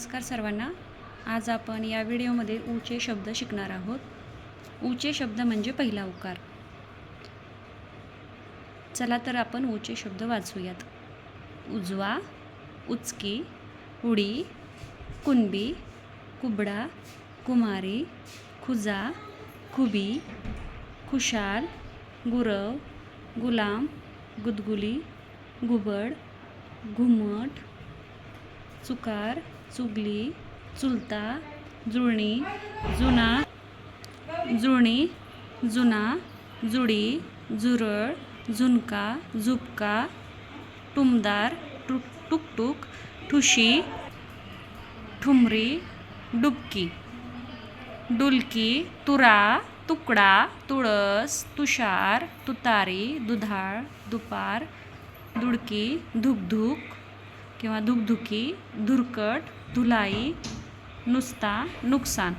नमस्कार सर्वांना. आज आपण या व्हिडिओमध्ये ऊचे शब्द शिकणार आहोत. ऊचे शब्द म्हणजे पहिला उकार. चला तर आपण ऊचे शब्द वाचूयात. उजवा उचकी उडी कुणबी कुबडा कुमारी खुजा खुबी खुशाल गुरव गुलाम गुदगुली घुबड घुमट चुकार चुगली चुलता जुळणी जुना जुळणी जुना जुडी जुरळ झुणका झुपका टुमदार टुक टुकटुक ठुशी ठुमरी डुबकी डुलकी तुरा तुकडा तुळस तुषार तुतारी दुधाळ दुपार दुडकी धुकधुक किंवा धुकधुकी धुरकट धुलाई नुसता नुकसान.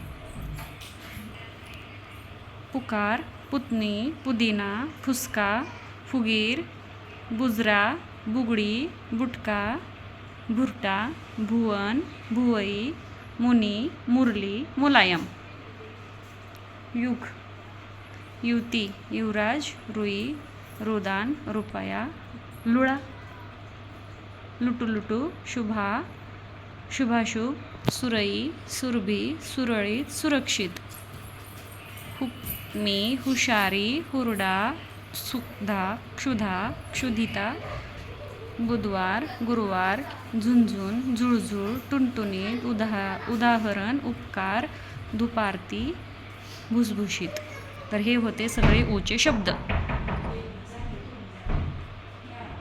पुकार पुतणी पुदिना फुसका फुगीर बुजरा बुगडी बुटका भुरटा भुवन भुवई मुनी मुरली मुलायम. युग. युवती युवराज रुई रुदान रुपया लुळा. लुटुलुटू शुभा शुभाशुभ सुरई सुरभी सुरळीत सुरक्षित. हुक्मी हुशारी हुरडा सुधा क्षुधा क्षुधिता बुधवार गुरुवार झुंझुन झुळझुळ टुनटुनी उदा उदाहरण उपकार दुपारती भुसभुशीत. तर हे होते सगळे ओचे शब्द.